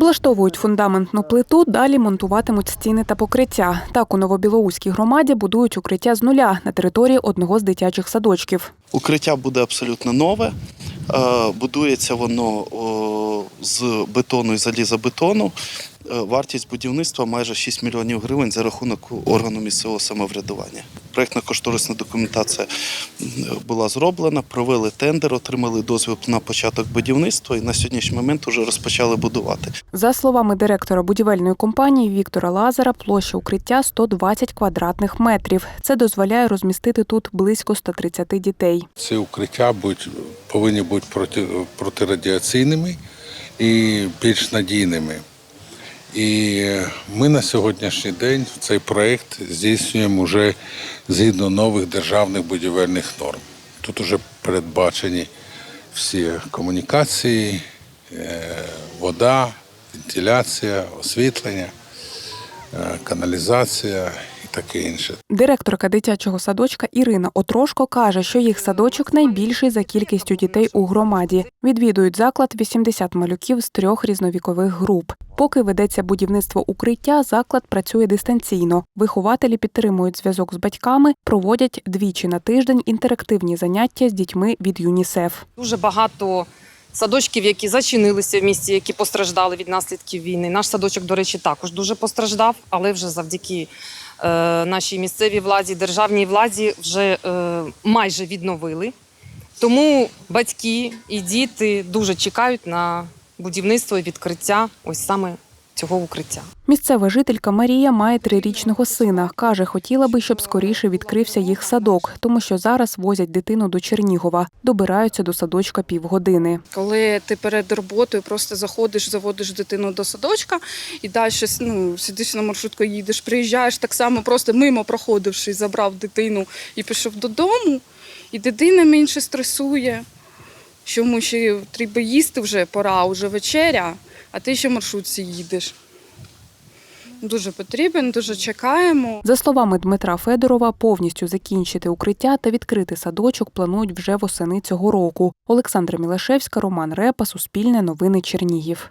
Облаштовують фундаментну плиту, далі монтуватимуть стіни та покриття. Так у Новобілоуській громаді будують укриття з нуля на території одного з дитячих садочків. Укриття буде абсолютно нове. Е, Будується воно з бетону і залізобетону. Е, Вартість будівництва майже 6 мільйонів гривень за рахунок органу місцевого самоврядування. Проєктно-кошторисна документація була зроблена, провели тендер, отримали дозвіл на початок будівництва і на сьогоднішній момент вже розпочали будувати. За словами директора будівельної компанії Віктора Лазара, площа укриття 120 квадратних метрів. Це дозволяє розмістити тут близько 130 дітей. Ці укриття будуть, повинні бути проти, протирадіаційними і більш надійними. І ми на сьогоднішній день цей проєкт здійснюємо вже згідно нових державних будівельних норм. Тут вже передбачені всі комунікації, е, вода, вентиляція, освітлення, е, каналізація таке інше. Директорка дитячого садочка Ірина Отрошко каже, що їх садочок найбільший за кількістю дітей у громаді. Відвідують заклад 80 малюків з трьох різновікових груп. Поки ведеться будівництво укриття, заклад працює дистанційно. Вихователі підтримують зв'язок з батьками, проводять двічі на тиждень інтерактивні заняття з дітьми від ЮНІСЕФ. Дуже багато садочків, які зачинилися в місті, які постраждали від наслідків війни. Наш садочок, до речі, також дуже постраждав, але вже завдяки нашій місцевій владі, державній владі вже е, майже відновили. Тому батьки і діти дуже чекають на будівництво і відкриття ось саме цього укриття. Місцева жителька Марія має трирічного сина. Каже, хотіла би, щоб скоріше відкрився їх садок, тому що зараз возять дитину до Чернігова, добираються до садочка півгодини. Коли ти перед роботою просто заходиш, заводиш дитину до садочка і далі ну, сидиш на маршрутку, їдеш, приїжджаєш так само, просто мимо проходивши, забрав дитину і пішов додому, і дитина менше стресує, що йому ще треба їсти вже пора, вже вечеря, а ти ще маршрутці їдеш. Дуже потрібен, дуже чекаємо. За словами Дмитра Федорова, повністю закінчити укриття та відкрити садочок планують вже восени цього року. Олександра Мілашевська, Роман Репа, Суспільне новини Чернігів.